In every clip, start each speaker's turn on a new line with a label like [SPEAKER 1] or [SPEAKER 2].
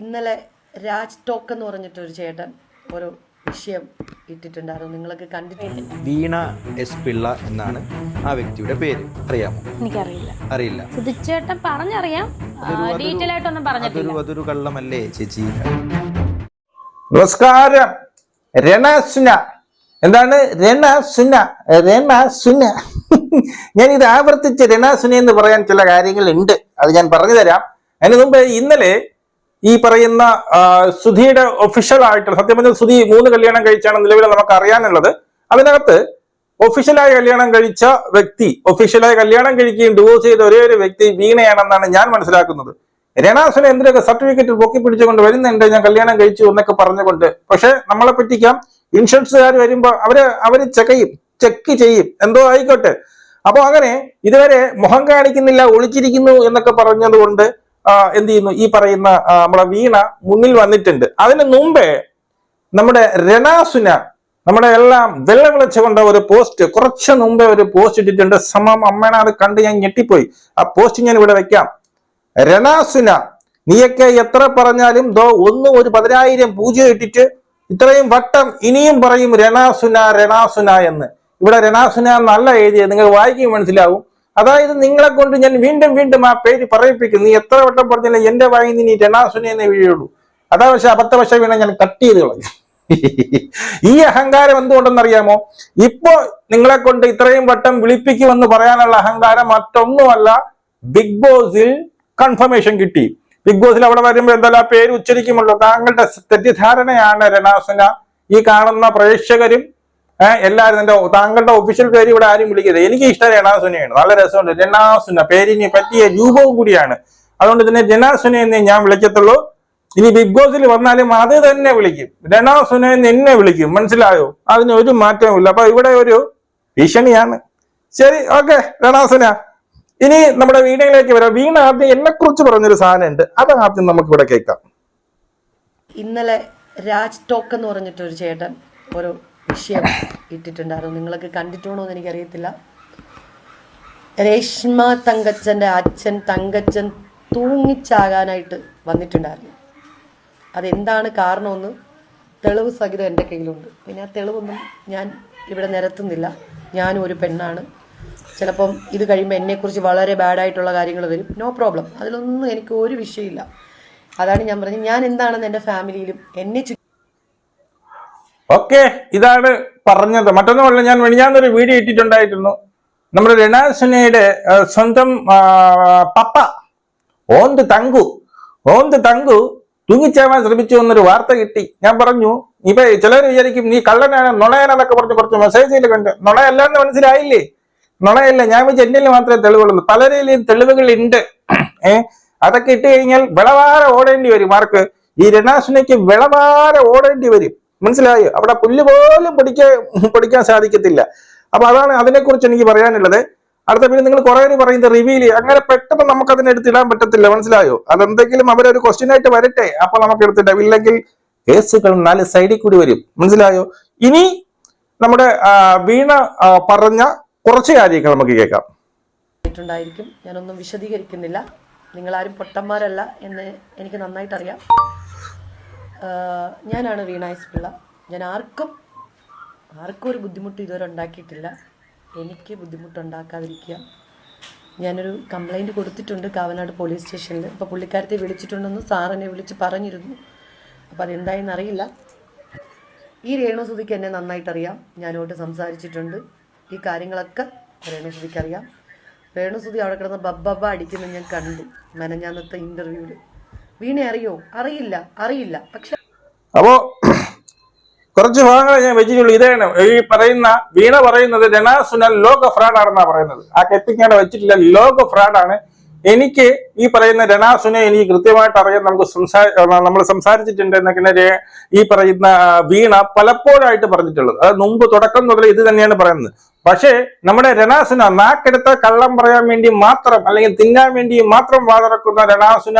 [SPEAKER 1] ഇന്നലെ രാജ് ടോക്ക് എന്ന് പറഞ്ഞിട്ട് ഒരു ചേട്ടൻ ഒരു വിഷയം ഇട്ടിട്ടുണ്ടായിരുന്നു. നിങ്ങളൊക്കെ കണ്ടിട്ടുണ്ട്.
[SPEAKER 2] വീണ എസ് പിള്ള എന്നാണ് ആ വ്യക്തിയുടെ പേര്. അറിയാമോ?
[SPEAKER 3] എനിക്കറിയില്ല.
[SPEAKER 2] അറിയില്ല.
[SPEAKER 3] സുധിച്ചേട്ടൻ പറഞ്ഞറിയാം. ഡീറ്റെയിൽ ആയിട്ടൊന്നും പറഞ്ഞിട്ടില്ല.
[SPEAKER 2] അതൊരു അതൊരു കള്ളമല്ലേ ചേച്ചി?
[SPEAKER 4] നമസ്കാരം. രണസുന എന്താണ്? രണസുന രണസുന ഞാൻ ഇത് ആവർത്തിച്ച് രണസുന എന്ന് പറയാൻ ചില കാര്യങ്ങൾ ഉണ്ട് അത് ഞാൻ പറഞ്ഞു തരാം. അതിന് മുമ്പ് ഇന്നലെ ഈ പറയുന്ന സുധിയുടെ ഒഫീഷ്യൽ ആയിട്ട് സത്യം പറഞ്ഞാൽ സുധി മൂന്ന് കല്യാണം കഴിച്ചാണ് നിലവിൽ നമുക്ക് അറിയാനുള്ളത് അതിനകത്ത് ഒഫീഷ്യലായി കല്യാണം കഴിച്ച വ്യക്തി ഒഫീഷ്യലായി കല്യാണം കഴിക്കുകയും ഡിവോഴ്സ് ചെയ്ത ഒരേ ഒരു വ്യക്തി വീണയാണെന്നാണ് ഞാൻ മനസ്സിലാക്കുന്നത്. രണാസുന എന്തിനൊക്കെ സർട്ടിഫിക്കറ്റ് പൊക്കി പിടിച്ചുകൊണ്ട് വരുന്നുണ്ട് ഞാൻ കല്യാണം കഴിച്ചു എന്നൊക്കെ പറഞ്ഞുകൊണ്ട് പക്ഷെ നമ്മളെ പറ്റിക്കാം ഇൻഷുറൻസുകാർ വരുമ്പോ അവർ അവർ ചെക്ക് ചെയ്യും ചെക്ക് ചെയ്യും എന്തോ ആയിക്കോട്ടെ. അപ്പൊ അങ്ങനെ ഇതുവരെ മുഖം കാണിക്കുന്നില്ല ഒളിച്ചിരിക്കുന്നു എന്നൊക്കെ പറഞ്ഞതുകൊണ്ട് എന്ത് ചെയ്യുന്നു? ഈ പറയുന്ന നമ്മുടെ വീണ മുന്നിൽ വന്നിട്ടുണ്ട്. അതിന് മുമ്പേ നമ്മുടെ രണാസുന നമ്മുടെ എല്ലാം വെള്ള വിളിച്ചുകൊണ്ട ഒരു പോസ്റ്റ് കുറച്ച് മുമ്പേ ഒരു പോസ്റ്റ് ഇട്ടിട്ടുണ്ട്. സമം അമ്മേനെ അത് കണ്ട് ഞാൻ ഞെട്ടിപ്പോയി. ആ പോസ്റ്റ് ഞാൻ ഇവിടെ വെക്കാം. രണാസുന നീയൊക്കെ എത്ര പറഞ്ഞാലും ദോ ഒന്ന് ഒരു പതിനായിരം പൂജ്യം ഇട്ടിട്ട് ഇത്രയും വട്ടം ഇനിയും പറയും രണാസുന രണാസുന എന്ന്. ഇവിടെ രണാസുന എന്നല്ല എഴുതിയത്. നിങ്ങൾ വായിക്കുകയും മനസ്സിലാവും. അതായത് നിങ്ങളെ കൊണ്ട് ഞാൻ വീണ്ടും വീണ്ടും ആ പേര് പറയിപ്പിക്കും നീ എത്ര വട്ടം പറഞ്ഞാലും എന്റെ നിന്ന് നീ രണാസുനെ വീഴുള്ളൂ. അതാ പക്ഷെ അബദ്ധവശ വീണ ഞാൻ കട്ട് ചെയ്ത് കളഞ്ഞു. ഈ അഹങ്കാരം എന്തുകൊണ്ടെന്നറിയാമോ? ഇപ്പോ നിങ്ങളെ കൊണ്ട് ഇത്രയും വട്ടം വിളിപ്പിക്കുമെന്ന് പറയാനുള്ള അഹങ്കാരം മറ്റൊന്നുമല്ല ബിഗ് ബോസിൽ കൺഫർമേഷൻ കിട്ടി. ബിഗ് ബോസിൽ അവിടെ വരുമ്പോൾ എന്തായാലും ആ പേര് ഉച്ചരിക്കുമല്ലോ. താങ്കളുടെ തെറ്റിദ്ധാരണയാണ് രണാസുന ഈ കാണുന്ന പ്രേക്ഷകരും എല്ലാവരും എന്റെ താങ്കളുടെ ഒഫീഷ്യൽ പേര് ഇവിടെ ആരും വിളിക്കരുത്. എനിക്ക് ഇഷ്ടം രണാസുനയാണ് നല്ല രസമുണ്ട്. രണാസുന പേരിന് പറ്റിയ രൂപവും കൂടിയാണ്. അതുകൊണ്ട് തന്നെ ജനാസുന എന്നെ ഞാൻ വിളിക്കത്തുള്ളൂ. ഇനി ബിഗ് ബോസിൽ വന്നാലും അത് തന്നെ വിളിക്കും. രണാസുന എന്ന് എന്നെ വിളിക്കും. മനസ്സിലായോ? അതിന് ഒരു മാറ്റവും ഇല്ല. അപ്പൊ ഇവിടെ ഒരു ഭീഷണിയാണ്. ശരി ഓക്കെ. രണാസുന ഇനി നമ്മുടെ വീണയിലേക്ക് വരാം. വീണ ആദ്യം എന്നെ കുറിച്ച് പറഞ്ഞൊരു സാധനം ഉണ്ട് അത് ആദ്യം നമുക്ക് ഇവിടെ കേൾക്കാം.
[SPEAKER 1] ഇന്നലെ രാജ് ടോക്ക് എന്ന് പറഞ്ഞിട്ടൊരു ചേട്ടൻ ഒരു വിഷയം ഇട്ടിട്ടുണ്ടായിരുന്നു നിങ്ങളൊക്കെ കണ്ടിട്ടുണ്ടോ എന്ന് എനിക്കറിയത്തില്ല. രേഷ്മ തങ്കച്ചന്റെ അച്ഛൻ തങ്കച്ചൻ തൂങ്ങിച്ചാകാനായിട്ട് വന്നിട്ടുണ്ടായിരുന്നു. അതെന്താണ് കാരണമെന്ന് തെളിവ് സഹിതം എന്റെ കയ്യിലുണ്ട്. പിന്നെ ആ തെളിവൊന്നും ഞാൻ ഇവിടെ നിരത്തുന്നില്ല. ഞാനും ഒരു പെണ്ണാണ്. ചിലപ്പം ഇത് കഴിയുമ്പോൾ എന്നെക്കുറിച്ച് വളരെ ബാഡായിട്ടുള്ള കാര്യങ്ങൾ വരും. No problem. അതിലൊന്നും എനിക്ക് ഒരു വിഷയമില്ല. അതാണ് ഞാൻ പറഞ്ഞത്. ഞാൻ എന്താണെന്ന് എന്റെ ഫാമിലിയിലും എന്നെ
[SPEAKER 4] ഓക്കെ ഇതാണ് പറഞ്ഞത്. മറ്റൊന്നുമല്ല ഞാൻ മിനിഞ്ഞാന്നൊരു വീഡിയോ ഇട്ടിട്ടുണ്ടായിരുന്നു. നമ്മുടെ രണാസിനയുടെ സ്വന്തം പപ്പ ഓന്ത് തങ്കു ഓന്ത് തങ്കു തൂങ്ങിച്ചേവാൻ ശ്രമിച്ചു എന്നൊരു വാർത്ത കിട്ടി. ഞാൻ പറഞ്ഞു ഇപ്പൊ ചിലർ വിചാരിക്കും നീ കള്ളനാണ് നുണയാണെന്നൊക്കെ പറഞ്ഞു കുറച്ച് മെസ്സേജിൽ കണ്ട് നുണയല്ല എന്ന് മനസ്സിലായില്ലേ? നുണയല്ല ഞാൻ വെച്ച് എന്നിൽ മാത്രമേ തെളിവുള്ളൂ. പലരിലും തെളിവുകൾ ഉണ്ട് ഏഹ് അതൊക്കെ ഇട്ട് കഴിഞ്ഞാൽ വിളവാര ഓടേണ്ടി വരും. മാർക്ക് ഈ രണാസിനയ്ക്ക് വിളവാര ഓടേണ്ടി വരും. മനസ്സിലായോ? അവിടെ പുല്ല് പോലും പൊടിക്കാൻ പൊടിക്കാൻ സാധിക്കത്തില്ല. അപ്പൊ അതാണ് അതിനെക്കുറിച്ച് എനിക്ക് പറയാനുള്ളത്. അടുത്ത പിന്നെ നിങ്ങൾ കുറെ പേര് പറയുന്നത് റിവീൽ അങ്ങനെ പെട്ടെന്ന് നമുക്ക് അതിനെ എടുത്തിടാൻ പറ്റത്തില്ല മനസ്സിലായോ? അതെന്തെങ്കിലും അവരൊരു ക്വസ്റ്റ്യൻ ആയിട്ട് വരട്ടെ. അപ്പൊ നമുക്ക് എടുത്തിട്ട് ഇല്ലെങ്കിൽ കേസുകൾ നാല് സൈഡിൽ കൂടി വരും. മനസ്സിലായോ? ഇനി നമ്മുടെ വീണ പറഞ്ഞ കുറച്ച് കാര്യങ്ങൾ നമുക്ക് കേൾക്കാം. ായിരിക്കും
[SPEAKER 1] ഞാനൊന്നും വിശദീകരിക്കുന്നില്ല. നിങ്ങളാരും പൊട്ടന്മാരല്ല എന്ന് എനിക്ക് നന്നായിട്ട് അറിയാം ഞാനാണ് വീണായസ് പിള്ള ഞാൻ ആർക്കും ആർക്കും ഒരു ബുദ്ധിമുട്ട് ഇതുവരെ ഉണ്ടാക്കിയിട്ടില്ല. എനിക്ക് ബുദ്ധിമുട്ടുണ്ടാക്കാതിരിക്കുക. ഞാനൊരു കംപ്ലൈന്റ് കൊടുത്തിട്ടുണ്ട് കാവനാട് പോലീസ് സ്റ്റേഷനിൽ അപ്പോൾ പുള്ളിക്കാരത്തെ വിളിച്ചിട്ടുണ്ടെന്ന് സാറിനെ വിളിച്ച് പറഞ്ഞിരുന്നു. അപ്പോൾ അതെന്തായെന്ന് അറിയില്ല ഈ രേണുസുതിക്ക് എന്നെ നന്നായിട്ടറിയാം. ഞാനോട്ട് സംസാരിച്ചിട്ടുണ്ട്. ഈ കാര്യങ്ങളൊക്കെ രേണുസുതിക്ക് അറിയാം രേണുസുതി അവിടെ കിടന്ന് ബബ്ബബ അടിക്കുന്നത് ഞാൻ കണ്ടു. മെനഞ്ഞാന്നത്തെ ഇന്റർവ്യൂവിൽ വീണ അറിയോ? അറിയില്ല അറിയില്ല. പക്ഷെ
[SPEAKER 4] അപ്പോ കുറച്ച് ഭാഗങ്ങൾ ഞാൻ വെച്ചിട്ടുള്ളൂ. ഇതാണ് ഈ പറയുന്ന വീണ പറയുന്നത് ജനാസുനൽ ലോക ഫ്രാഡ് ആണെന്നാ പറയുന്നത്. ആ കെട്ടിങ്ങാടെ വെച്ചിട്ടില്ല ലോക ഫ്രാഡ് ആണ് എനിക്ക് ഈ പറയുന്ന രണാസുനെ എനിക്ക് കൃത്യമായിട്ട് അറിയാം നമുക്ക് സംസാ നമ്മൾ സംസാരിച്ചിട്ടുണ്ട് എന്നൊക്കെ ഈ പറയുന്ന വീണ പലപ്പോഴായിട്ട് പറഞ്ഞിട്ടുള്ളത്. അത് മുമ്പ് തുടക്കം മുതൽ ഇത് തന്നെയാണ് പറയുന്നത്. പക്ഷേ നമ്മുടെ രണാസുന നാക്കെടുത്ത കള്ളം പറയാൻ വേണ്ടി മാത്രം അല്ലെങ്കിൽ തിന്നാൻ വേണ്ടി മാത്രം വാതിറക്കുന്ന രണാസുന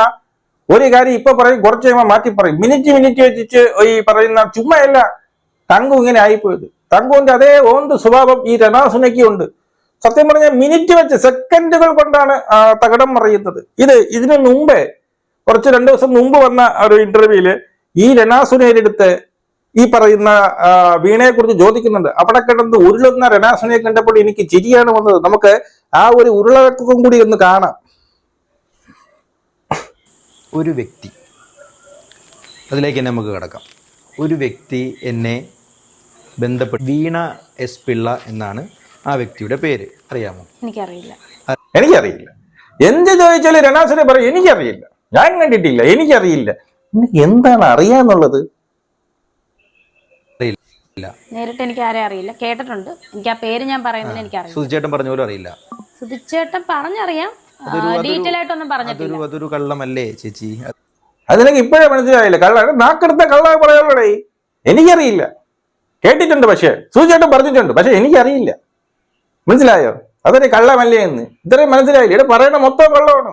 [SPEAKER 4] ഒരു കാര്യം ഇപ്പൊ പറയും കുറച്ച് കഴിയുമ്പോൾ മാറ്റി പറയും. മിനിറ്റ് മിനിറ്റ് വെച്ചിട്ട് ഈ പറയുന്ന ചുമ്മയല്ല തങ്കു ഇങ്ങനെ ആയിപ്പോയത്. തങ്കുവിന്റെ അതേ ഓന്ത് സ്വഭാവം ഈ രണാസുനയ്ക്ക് ഉണ്ട്. സത്യം പറഞ്ഞാൽ മിനിറ്റ് വെച്ച് സെക്കൻഡുകൾ കൊണ്ടാണ് തകടം മറിയുന്നത്. ഇത് ഇതിനു മുമ്പേ കുറച്ച് രണ്ടു ദിവസം മുമ്പ് വന്ന ഒരു ഇന്റർവ്യൂവിൽ ഈ രണാസുനയുടെ അടുത്ത് ഈ പറയുന്ന വീണയെ കുറിച്ച് ചോദിക്കുന്നുണ്ട്. അവിടെ കിടന്ന് ഉരുളുന്ന രണാസുനയെ കണ്ടപ്പോൾ എനിക്ക് ചിരിയാണ് വന്നത്. നമുക്ക് ആ ഒരു ഉരുളക്കും കൂടി ഒന്ന് കാണാം.
[SPEAKER 2] ഒരു വ്യക്തി. അതിലേക്ക് തന്നെ നമുക്ക് കിടക്കാം. ഒരു വ്യക്തി എന്നെ ബന്ധപ്പെട്ട് വീണ എസ് പിള്ള എന്നാണ് ആ വ്യക്തിയുടെ പേര്. അറിയാമോ?
[SPEAKER 3] എനിക്കറിയില്ല.
[SPEAKER 4] എനിക്കറിയില്ല. എന്ത് ചോദിച്ചാൽ രണാസിനെ പറയും എനിക്കറിയില്ല. ഞാൻ കണ്ടിട്ടില്ല. എനിക്കറിയില്ല. എന്താണ് അറിയാന്നുള്ളത്?
[SPEAKER 2] അറിയില്ല.
[SPEAKER 3] നേരിട്ട് എനിക്ക് ആരെ അറിയില്ല. കേട്ടിട്ടുണ്ട്. എനിക്ക് ആ പേര് ഞാൻ പറയുന്നതിന് എനിക്കറിയില്ല.
[SPEAKER 2] സുധിച്ചേട്ടൻ പറഞ്ഞ പോലും അറിയില്ല.
[SPEAKER 3] സുധിച്ചേട്ടൻ പറഞ്ഞറിയാം. ഡീറ്റെയിൽ ആയിട്ടൊന്നും പറഞ്ഞിട്ടില്ല.
[SPEAKER 2] അതൊരു കള്ളമല്ലേ ചേച്ചി?
[SPEAKER 4] അത് നിനക്ക് ഇപ്പോഴേ മനസ്സിലായില്ല? കള്ള നാക്കെടുത്ത കള്ള പറയാനുള്ളടേ എനിക്കറിയില്ല. കേട്ടിട്ടുണ്ട് പക്ഷേ സൂചിയായിട്ട് പറഞ്ഞിട്ടുണ്ട്. പക്ഷെ എനിക്കറിയില്ല. മനസ്സിലായോ? അതൊരു കള്ളമല്ലേ എന്ന്. ഇത്രയും മനസ്സിലായില്ല? ഇവിടെ പറയണ മൊത്തം കള്ളമാണ്.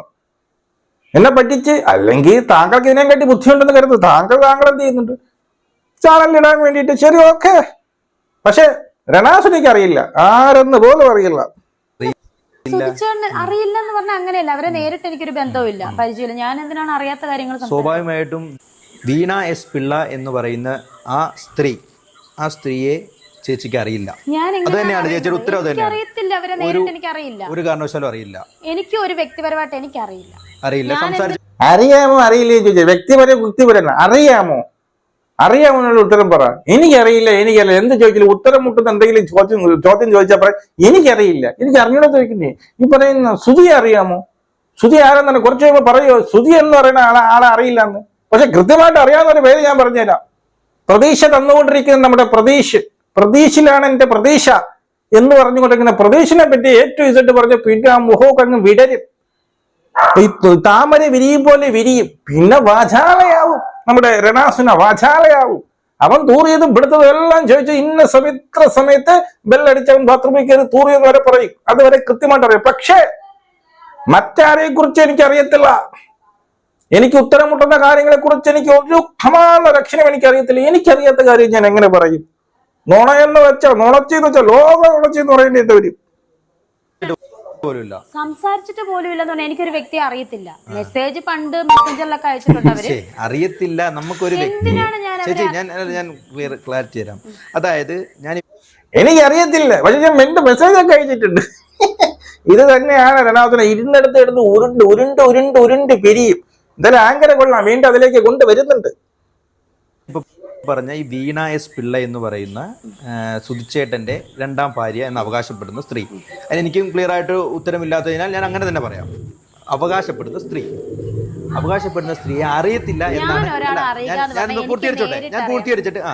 [SPEAKER 4] എന്നെ പറ്റിച്ച് അല്ലെങ്കിൽ താങ്കൾക്ക് ഇതിനെ കട്ടി ബുദ്ധിയുണ്ടെന്ന് കരുതുന്നു താങ്കൾ താങ്കൾ എന്ത് ചെയ്യുന്നുണ്ട്? ചാനലിടാൻ വേണ്ടിയിട്ട് ശരി ഓക്കെ. പക്ഷെ രണാസുനിക്ക് അറിയില്ല. ആരെന്ന് പോലും അറിയില്ല.
[SPEAKER 3] സുധിച്ചേട്ടൻ അറിയില്ല എന്ന് പറഞ്ഞാൽ അങ്ങനെയല്ല. അവരെ നേരിട്ട് എനിക്കൊരു ബന്ധവുമില്ല. പരിചയമില്ല. ഞാൻ എന്തിനാണ് അറിയാത്ത കാര്യങ്ങൾ സംസാരിക്കുന്നത്?
[SPEAKER 2] സ്വാഭാവികമായിട്ടും വീണ എസ് പിള്ള എന്ന് പറയുന്ന ആ സ്ത്രീ ആ സ്ത്രീയെ ചേച്ചിക്ക് അറിയില്ല.
[SPEAKER 3] ഞാൻ
[SPEAKER 2] അത് തന്നെയാണ് ചേച്ചിയുടെ ഉത്തരവ്
[SPEAKER 3] എനിക്ക്
[SPEAKER 2] തന്നെയാണ്.
[SPEAKER 3] അറിയില്ല
[SPEAKER 2] ഒരു കാരണവശാലും അറിയില്ല.
[SPEAKER 3] എനിക്ക് ഒരു വ്യക്തിപരമായിട്ട് എനിക്ക് അറിയില്ല.
[SPEAKER 2] അറിയില്ല സംസാരിച്ച
[SPEAKER 4] അറിയാമോ? അറിയില്ലേ ചോദിച്ചാൽ വ്യക്തിപരം വ്യക്തിപരം അറിയാമോ? അറിയാമോ എന്നുള്ള ഉത്തരം പറ. എനിക്കറിയില്ല എനിക്കറിയില്ല. എന്ത് ചോദിച്ചില്ല ഉത്തരം മുട്ടുന്ന എന്തെങ്കിലും ചോദ്യം ചോദ്യം ചോദിച്ചാൽ പറ. എനിക്കറിയില്ല. എനിക്ക് അറിഞ്ഞൂടെ ചോദിക്കുന്നേ. ഈ പറയുന്ന ശ്രുതിയെ അറിയാമോ? ശ്രുതി ആരെന്നാണ് കുറച്ച് കഴിയുമ്പോൾ പറയോ? ശ്രുതി എന്ന് പറയുന്ന ആളെ ആളെ അറിയില്ല എന്ന് പക്ഷെ കൃത്യമായിട്ട് അറിയാവുന്ന ഒരു പേര് ഞാൻ പറഞ്ഞുതരാം. പ്രതീക്ഷ തന്നുകൊണ്ടിരിക്കുന്ന നമ്മുടെ പ്രതീഷ്. പ്രതീഷിലാണ് എന്റെ പ്രതീക്ഷ എന്ന് പറഞ്ഞുകൊണ്ടിരിക്കുന്ന പ്രതീഷിനെ പറ്റി ഏറ്റവും ഇസട്ട് പറഞ്ഞ പിന്നെ ആ മുഖമൊക്കെ അങ്ങ് വിടരും. താമര വിരിയും പോലെ വിരിയും. പിന്നെ വാചാലയാവും. നമ്മുടെ രണാസുന വാചാലയാവും. അവൻ തൂറിയതും പിടുത്തതും എല്ലാം ചോദിച്ചു ഇന്ന സമയത്ത് ഇത്ര സമയത്ത് ബെല്ലടിച്ചവൻ ബാത്റൂമിൽ കയറി തൂറിയെന്ന് വരെ പറയും. അതുവരെ കൃത്യമായിട്ട് അറിയാം. പക്ഷേ മറ്റാരെ കുറിച്ച് എനിക്ക് അറിയത്തില്ല എനിക്ക് ഉത്തരം മുട്ടുന്ന കാര്യങ്ങളെ കുറിച്ച് എനിക്ക് ഒരു ക്ഷമാന ലക്ഷണം എനിക്ക് അറിയത്തില്ല എനിക്കറിയാത്ത കാര്യം ഞാൻ എങ്ങനെ പറയും? നുണയെന്ന് വെച്ചാൽ നുണച്ചെന്ന് വെച്ചാൽ ലോക നുണച്ചെന്ന് പറയേണ്ടി വരും.
[SPEAKER 2] പോലുമില്ല.
[SPEAKER 3] സംസാരിച്ചിട്ട് പോലും ഇല്ലെന്ന് പറഞ്ഞാൽ എനിക്കൊരു വ്യക്തിയെ അറിയത്തില്ല. മെസ്സേജ് പണ്ട് മെസ്സഞ്ചറിലൊക്കെ അയച്ചിട്ടുണ്ട്
[SPEAKER 2] അവർ അറിയത്തില്ല നമുക്കൊരു വ്യക്തി.
[SPEAKER 3] എന്തിനാണ് ഞാൻ
[SPEAKER 2] ചേച്ചി ഞാൻ ഞാൻ ക്ലാരിറ്റി തരാം. അതായത് ഞാൻ
[SPEAKER 4] എനിക്കറിയത്തില്ല. പക്ഷെ ഞാൻ എന്റെ മെസ്സേജ് ഒക്കെ അയച്ചിട്ടുണ്ട്. ഇത് തന്നെയാണ് രണാഥന ഇരുന്നിടത്ത് എടുത്ത് ഉരുണ്ട് ഉരുണ്ട് ഉരുണ്ട് ഉരുണ്ട് പിരിയും. എന്തായാലും ആങ്കര കൊള്ളാം. വീണ്ടും അതിലേക്ക് കൊണ്ടുവരുന്നുണ്ട്.
[SPEAKER 2] ഇപ്പൊ പറഞ്ഞ ഈ വീണ എസ് പിള്ള എന്ന് പറയുന്ന സുധിച്ചേട്ടന്റെ രണ്ടാം ഭാര്യ എന്ന് അവകാശപ്പെടുന്ന സ്ത്രീ. അതിനെനിക്കും ക്ലിയർ ആയിട്ട് ഉത്തരമില്ലാത്തതിനാൽ ഞാൻ അങ്ങനെ തന്നെ പറയാം. അവകാശപ്പെടുന്ന സ്ത്രീ. അവകാശപ്പെടുന്ന സ്ത്രീയെ അറിയത്തില്ല എന്നാണ് ഞാൻ പൂർത്തീകരിച്ചോട്ടെ? ഞാൻ പൂർത്തീകരിച്ചിട്ട് ആ.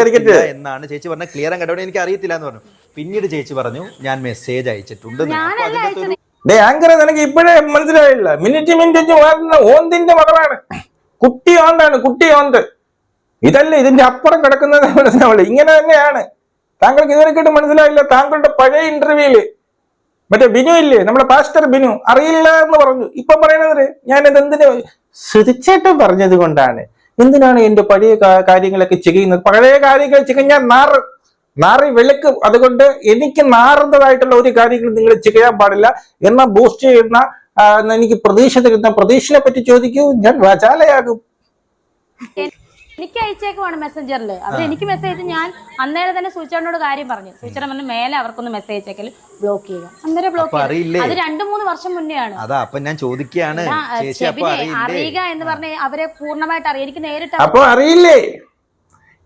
[SPEAKER 2] അറിയത്തില്ല എന്നാണ് ചേച്ചി പറഞ്ഞ ക്ലിയർ കേട്ടോടെ എനിക്ക് അറിയത്തില്ല എന്ന് പറഞ്ഞു. പിന്നീട് ചേച്ചി പറഞ്ഞു ഞാൻ മെസ്സേജ് അയച്ചിട്ടുണ്ട്
[SPEAKER 4] നിനക്ക് ഇപ്പോഴേ മനസ്സിലായില്ല. മിനിറ്റ് മിനിറ്റ് ഓന്തിന്റെ മകളാണ്. കുട്ടി ഓന്താണ് കുട്ടി ഓന്ത്. ഇതല്ല ഇതിന്റെ അപ്പുറം കിടക്കുന്നത് മനസ്സിലാവില്ല ഇങ്ങനെ തന്നെയാണ്. താങ്കൾക്ക് ഇതുവരെ കേട്ട് മനസ്സിലായില്ല. താങ്കളുടെ പഴയ ഇന്റർവ്യൂൽ മറ്റേ ബിനു ഇല്ലേ? നമ്മുടെ പാസ്റ്റർ ബിനു. അറിയില്ല എന്ന് പറഞ്ഞു. ഇപ്പൊ പറയണത് ഞാൻ എന്തിനു? ശ്രദ്ധിച്ചേട്ടൻ പറഞ്ഞത് കൊണ്ടാണ്. എന്തിനാണ് എന്റെ പഴയ കാര്യങ്ങളൊക്കെ ചെയ്യുന്നത്? പഴയ കാര്യങ്ങൾ ചികഞ്ഞാൽ നാറ് നാറി വെളുക്ക്. അതുകൊണ്ട് എനിക്ക് നാറുന്നതായിട്ടുള്ള ഒരു കാര്യങ്ങൾ നിങ്ങൾ ചെയ്യാൻ പാടില്ല. എന്ന ബൂസ്റ്റ് ചെയ്യുന്ന എനിക്ക് പ്രതീക്ഷ തരുന്ന പ്രതീക്ഷനെ പറ്റി ചോദിക്കൂ. ഞാൻ വചാലയാകും
[SPEAKER 3] എനിക്ക് അയച്ചേക്കുവാണ് മെസ്സഞ്ചറിൽ അവർ എനിക്ക് മെസ്സേജ് ഞാൻ അന്നേരം തന്നെ സൂചനോട് കാര്യം പറഞ്ഞു. സൂചന പറഞ്ഞു മേലെ അവർക്കൊന്ന് മെസ്സേജ് അയച്ചേക്കൽ ബ്ലോക്ക് ചെയ്യുക അന്നേരം ബ്ലോക്ക്
[SPEAKER 2] ചെയ്യുക
[SPEAKER 3] അത് രണ്ടു മൂന്ന് വർഷം മുന്നെയാണ്.
[SPEAKER 2] അതാ അപ്പൊ ഞാൻ ചോദിക്കുകയാണ്.
[SPEAKER 3] അറിയുക എന്ന് പറഞ്ഞ അവരെ പൂർണമായിട്ട് അറിയാം. എനിക്ക് നേരിട്ട്
[SPEAKER 4] അപ്പൊ അറിയില്ലേ?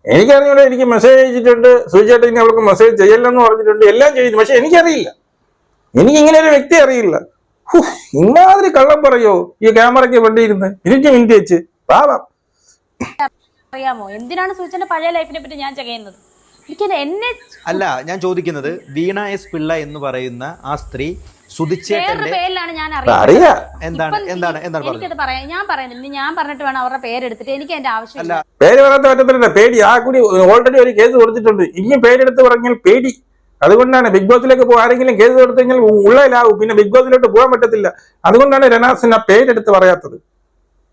[SPEAKER 4] എനിക്കറിഞ്ഞൂടെ എനിക്ക് മെസ്സേജ് അയച്ചിട്ടുണ്ട്. സൂചിച്ചേട്ടൻ ഇനി അവൾക്ക് മെസ്സേജ് ചെയ്യല്ലെന്ന് പറഞ്ഞിട്ടുണ്ട്. എല്ലാം ചെയ്യുന്നു പക്ഷെ എനിക്കറിയില്ല. എനിക്ക് ഇങ്ങനെ ഒരു വ്യക്തി അറിയില്ല. ഇമാതിരി കള്ളം പറയോ? ഈ ക്യാമറയ്ക്ക് വേണ്ടിയിരുന്ന്. മിനിറ്റ് മിനിറ്റ് വെച്ച്. പാവം.
[SPEAKER 3] അറിയാമോ? എന്തിനാണ് സൂചന പഴയ ലൈഫിനെ പറ്റി ഞാൻ ചെയ്യുന്നത് എനിക്ക് എന്നെ
[SPEAKER 2] അല്ല ഞാൻ ചോദിക്കുന്നത് വീണ എസ് പിള്ള എന്ന് പറയുന്ന ആ സ്ത്രീ സുധിച്ചേട്ടന്റെ
[SPEAKER 3] പേരിലാണ് ഞാൻ അറിയുന്നത്.
[SPEAKER 4] അറിയാം.
[SPEAKER 2] എന്താണ് എന്താണ് എന്താണ് പറഞ്ഞത്?
[SPEAKER 3] എനിക്കത് പറയാം. ഞാൻ പറയുന്നില്ല ഇനി ഞാൻ പറഞ്ഞിട്ട് വേണം അവരുടെ പേരെടുത്തിട്ട് എനിക്ക് എന്റെ ആവശ്യമില്ല.
[SPEAKER 4] പേര് പറയാത്ത പറ്റത്തില്ല പേടി. ആ കൂടി ഓൾറെഡി ഒരു കേസ് കൊടുത്തിട്ടുണ്ട്. ഇനി പേരെടുത്ത് പറഞ്ഞാൽ പേടി. അതുകൊണ്ടാണ് ബിഗ് ബോസിലേക്ക് പോ ആരെങ്കിലും കേസ് കൊടുത്തു കഴിഞ്ഞാൽ ഉള്ളയിലാവും. പിന്നെ ബിഗ് ബോസിലോട്ട് പോകാൻ പറ്റത്തില്ല. അതുകൊണ്ടാണ് രനാസിന് ആ പേരെടുത്ത് പറയാത്തത്.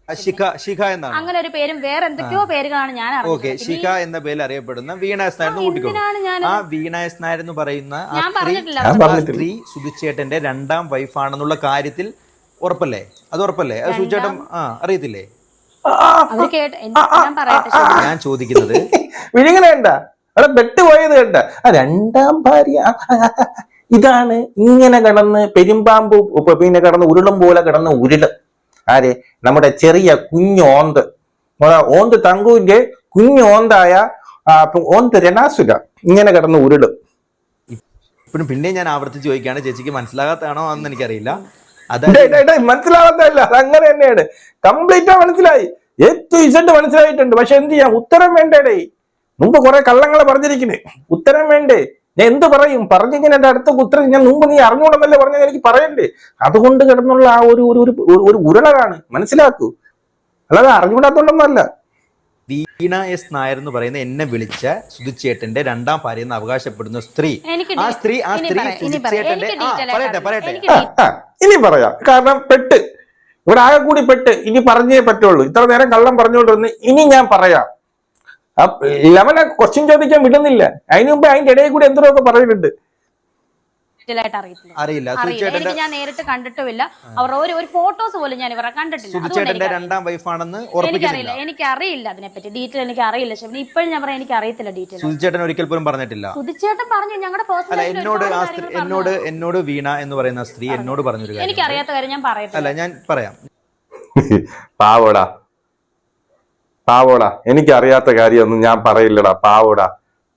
[SPEAKER 2] ശിഖ ശിഖ എന്നാണ്?
[SPEAKER 3] അങ്ങനെ ഒരു പേരും വേറെ എന്തൊക്കെയോ പേരുകളാണ് ഞാൻ
[SPEAKER 2] ഓക്കെ ശിഖ എന്ന പേരിൽ അറിയപ്പെടുന്ന വീണ എസ് നായർ കൂട്ടിക്കോളൂ. ആ വീണ എസ് നായർ എന്ന് പറയുന്ന സ്ത്രീ സുധിച്ചേട്ടന്റെ രണ്ടാം വൈഫാണെന്നുള്ള കാര്യത്തിൽ ഉറപ്പല്ലേ? അത് ഉറപ്പല്ലേ? അത് സുചേട്ടൻ ആ അറിയത്തില്ലേ?
[SPEAKER 3] അവർ കേട്ട് ഞാൻ
[SPEAKER 2] ചോദിക്കുന്നത്
[SPEAKER 4] കണ്ട. ആ രണ്ടാം ഭാര്യ ഇതാണ് ഇങ്ങനെ കടന്ന് പെരുമ്പാമ്പ് പിന്നെ കടന്ന് ഉരുളും പോലെ കിടന്ന് ഉരുൾ. ആര്? നമ്മുടെ ചെറിയ കുഞ്ഞു ഓന്ത്. തങ്കുവിന്റെ കുഞ്ഞു ഓന്തായ ഓന്ത് രണാസുര ഇങ്ങനെ കിടന്ന് ഉരുൾ.
[SPEAKER 2] ഇപ്പോഴും പിന്നെയും ഞാൻ ആവർത്തിച്ച് ചോദിക്കുകയാണ്. ചേച്ചിക്ക് മനസ്സിലാകാത്തതാണോ എന്ന് എനിക്കറിയില്ല.
[SPEAKER 4] മനസ്സിലാവാത്തല്ല അത് അങ്ങനെ തന്നെയാണ്. കംപ്ലീറ്റ് മനസ്സിലായി. ഏറ്റവും ഇസഡ് മനസ്സിലായിട്ടുണ്ട്. പക്ഷെ എന്ത് ചെയ്യാം? ഉത്തരം വേണ്ടേടേ. മുമ്പ് കുറെ കള്ളങ്ങളെ പറഞ്ഞിരിക്കുന്നേ. ഉത്തരം വേണ്ടേ? ഞാൻ എന്ത് പറയും? പറഞ്ഞിങ്ങനെ എന്റെ അടുത്ത ഉത്തരം ഞാൻ മുമ്പ് നീ അറിഞ്ഞൂടെന്നല്ലേ പറഞ്ഞത് എനിക്ക് പറയണ്ടേ? അതുകൊണ്ട് കിടന്നുള്ള ആ ഒരു ഒരു ഉരുളകാണ് മനസ്സിലാക്കൂ. അല്ലാതെ അറിഞ്ഞുകൂടാത്തോണ്ടൊന്നല്ല
[SPEAKER 2] വീണ എസ് നായർ എന്ന് പറയുന്ന എന്നെ വിളിച്ച സുധിച്ചേട്ടന്റെ രണ്ടാം ഭാര്യ എന്ന് അവകാശപ്പെടുന്ന സ്ത്രീ. ആ സ്ത്രീ ആ സ്ത്രീ
[SPEAKER 3] പറയാം, ഇനി പറയാം.
[SPEAKER 2] സുധിച്ചേട്ടന്റെ പറയട്ടെ. പറയട്ടെ.
[SPEAKER 4] ഇനി പറയാം. കാരണം പെട്ട്. ഇവിടെ ആകെ കൂടി പെട്ട്. ഇനി പറഞ്ഞേ പറ്റുള്ളൂ. ഇത്ര നേരം കള്ളം പറഞ്ഞുകൊണ്ടിരുന്ന് ഇനി ഞാൻ പറയാം. ലെവനെ ക്വസ്റ്റ്യൻ ചോദിക്കാൻ വിടുന്നില്ല. അതിന് മുമ്പ് അതിന്റെ ഇടയിൽ കൂടി എന്തോ പറയുന്നുണ്ട്
[SPEAKER 3] detail ആയിട്ട്
[SPEAKER 2] അറിയില്ല.
[SPEAKER 3] എനിക്ക് ഞാൻ നേരിട്ട് കണ്ടിട്ടുമില്ല. അവർ ഒരു ഒരു ഫോട്ടോസ് പോലും ഞാൻ ഇവരെ കണ്ടിട്ടില്ല.
[SPEAKER 2] രണ്ടാം വൈഫാണെന്ന്
[SPEAKER 3] എനിക്കറിയില്ല. അതിനെപ്പറ്റി. ഡീറ്റെയിൽ എനിക്ക് അറിയില്ല. പക്ഷെ ഇപ്പോഴും ഞാൻ പറയാം എനിക്ക് അറിയത്തില്ല ഡീറ്റെയിൽ
[SPEAKER 2] സുധിച്ചേട്ടൻ ഒരിക്കൽ പോലും പറഞ്ഞിട്ടില്ല.
[SPEAKER 3] സുധിച്ചേട്ടൻ പറഞ്ഞു ഞങ്ങളുടെ പേഴ്സണൽ
[SPEAKER 2] എന്നോട് എന്നോട് എന്നോട് വീണ എന്ന് പറയുന്ന സ്ത്രീ എന്നോട് പറഞ്ഞൊരു കാര്യം
[SPEAKER 3] എനിക്ക് അറിയാത്ത കാര്യം ഞാൻ
[SPEAKER 2] അല്ല ഞാൻ പറയാം.
[SPEAKER 4] പാവോടാ. പാവോടാ എനിക്കറിയാത്ത കാര്യമൊന്നും ഞാൻ പറയില്ലടാ പാവോടാ.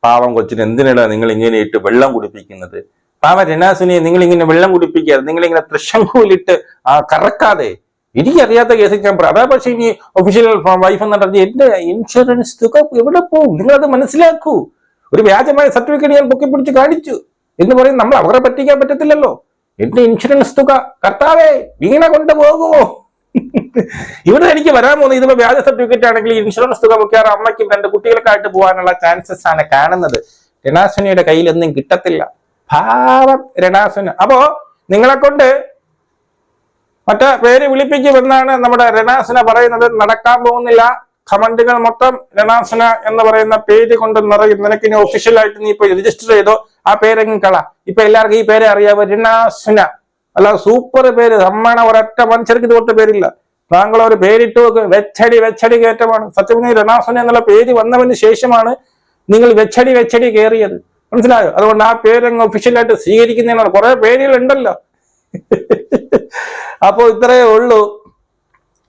[SPEAKER 4] പാവം കൊച്ചിന് എന്തിനടാ നിങ്ങൾ ഇങ്ങനെ ഇട്ട് വെള്ളം കുടിപ്പിക്കുന്നത്? പാവ രനാസിനെ നിങ്ങൾ ഇങ്ങനെ വെള്ളം കുടിപ്പിക്കാതെ നിങ്ങൾ ഇങ്ങനെ തൃശങ്കൂലിട്ട് ആ കറക്കാതെ. എനിക്കറിയാത്ത കേസ് ഞാൻ പറയാം പക്ഷേ ഇനി ഒഫീഷ്യൽ വൈഫ് എന്ന് പറഞ്ഞാൽ എന്റെ ഇൻഷുറൻസ് തുക എവിടെ പോകും നിങ്ങൾ അത് മനസ്സിലാക്കൂ. ഒരു വ്യാജമായ സർട്ടിഫിക്കറ്റ് ഞാൻ പൊക്കി പിടിച്ച് കാണിച്ചു. എന്ന് പറയും നമ്മൾ അവരെ പറ്റിക്കാൻ പറ്റത്തില്ലല്ലോ. എന്റെ ഇൻഷുറൻസ് തുക കർത്താവേ വീണ കൊണ്ടുപോകുമോ ഇവിടെ എനിക്ക് വരാൻ പോകുന്നത് ഇതിപ്പോ വ്യാജ സർട്ടിഫിക്കറ്റ് ആണെങ്കിൽ ഇൻഷുറൻസ് തുക മുഖ്യാറ് അമ്മയ്ക്കും രണ്ട് കുട്ടികൾക്കായിട്ട് പോകാനുള്ള ചാൻസസ് ആണ് കാണുന്നത്. രണാസുനയുടെ കയ്യിൽ ഒന്നും കിട്ടത്തില്ല. ഭാവം രണാസുന. അപ്പോ നിങ്ങളെ കൊണ്ട് മറ്റേ പേര് വിളിപ്പിക്കുമെന്നാണ് നമ്മുടെ രണാസുന പറയുന്നത്. നടക്കാൻ പോകുന്നില്ല. കമന്റുകൾ മൊത്തം രണാസുന എന്ന് പറയുന്ന പേര് കൊണ്ട് നിറയും. നിനക്ക് ഇനി ഒഫീഷ്യലായിട്ട് നീ ഇപ്പൊ രജിസ്റ്റർ ചെയ്തോ? ആ പേരെങ്ങും കള. ഇപ്പൊ എല്ലാവർക്കും ഈ പേരെ അറിയാവോ? രണാസുന. അല്ല സൂപ്പർ പേര് സമ്മാന ഒരൊറ്റ മനുഷ്യർക്ക് ഇതുപോലത്തെ പേരില്ല. താങ്കൾ പേരിട്ട് വെച്ചടി വെച്ചടി കയറ്റമാണ്. സത്യപ്രതി രണാസുന എന്നുള്ള പേര് വന്നതിന് ശേഷമാണ് നിങ്ങൾ വെച്ചടി വെച്ചടി കയറിയത്. മനസ്സിലായോ? അതുകൊണ്ട് ആ പേരങ്ങ് ഒഫീഷ്യലായിട്ട് സ്വീകരിക്കുന്നതിനാണ്. കുറെ പേരുകൾ ഉണ്ടല്ലോ അപ്പോ ഇത്രയേ ഉള്ളൂ.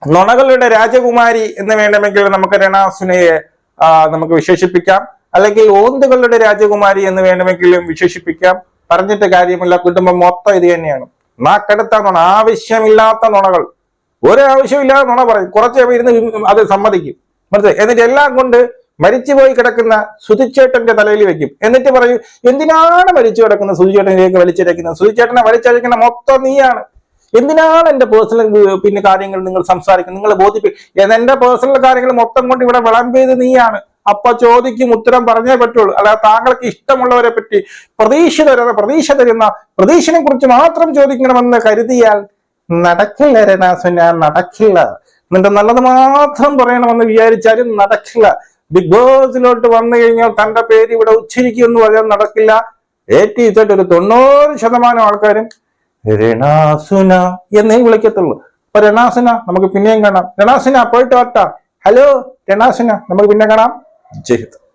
[SPEAKER 4] നുണകളുടെ രാജകുമാരി എന്ന് വേണമെങ്കിൽ നമുക്ക് രണാസുനയെ നമുക്ക് വിശേഷിപ്പിക്കാം. അല്ലെങ്കിൽ ഓന്തുകളുടെ രാജകുമാരി എന്ന് വേണമെങ്കിലും വിശേഷിപ്പിക്കാം. പറഞ്ഞിട്ട് കാര്യമില്ല. കുടുംബം മൊത്തം ഇത് തന്നെയാണ്. നാക്കെടുത്ത നുണ ആവശ്യമില്ലാത്ത നുണകൾ. ഒരാവശ്യമില്ലാതെ നുണ പറയും. കുറച്ചേ ഇരുന്ന് അത് സമ്മതിക്കും. മനസ്സിലായി? എന്നിട്ട് എല്ലാം കൊണ്ട് മരിച്ചുപോയി കിടക്കുന്ന സുധിച്ചേട്ടന്റെ തലയിൽ വെക്കും. എന്നിട്ട് പറയും എന്തിനാണ് മരിച്ചു കിടക്കുന്ന സുതിച്ചേട്ടനിലേക്ക് വലിച്ചിഴക്കുന്നത് സുതിച്ചേട്ടനെ വലിച്ചഴക്കുന്ന മൊത്തം നീയാണ്. എന്തിനാണ് എന്റെ പേഴ്സണൽ പിന്നെ കാര്യങ്ങൾ നിങ്ങൾ സംസാരിക്കുന്നത്? നിങ്ങൾ ബോധിപ്പിക്കും എന്റെ പേഴ്സണൽ കാര്യങ്ങൾ മൊത്തം കൊണ്ട് ഇവിടെ വിളമ്പിയത് നീയാണ്. അപ്പൊ ചോദിക്കും ഉത്തരം പറഞ്ഞേ പറ്റുള്ളൂ. അല്ലാതെ താങ്കൾക്ക് ഇഷ്ടമുള്ളവരെ പറ്റി പ്രതീക്ഷ തരുന്ന പ്രതീക്ഷ തരുന്ന പ്രതീക്ഷനെ കുറിച്ച് മാത്രം ചോദിക്കണമെന്ന് കരുതിയാൽ നടക്കില്ല രനാസുന നടക്കില്ല. എന്നിട്ട് നല്ലത് മാത്രം പറയണമെന്ന് വിചാരിച്ചാലും നടക്കില്ല. ബിഗ് ബോസിലോട്ട് വന്നു കഴിഞ്ഞാൽ തന്റെ പേര് ഇവിടെ ഉച്ചരിക്കും എന്ന് പറഞ്ഞാൽ നടക്കില്ല ഏറ്റി ഇച്ചിട്ട് ഒരു തൊണ്ണൂറ് ശതമാനം ആൾക്കാരും രണാസുന എന്നേ വിളിക്കത്തുള്ളൂ. അപ്പൊ രണാസുന നമുക്ക് പിന്നെയും കാണാം. രണാസുന പോയിട്ട് വട്ടാ ഹലോ രണാസുന നമുക്ക് പിന്നെ കാണാം. जय हिंद।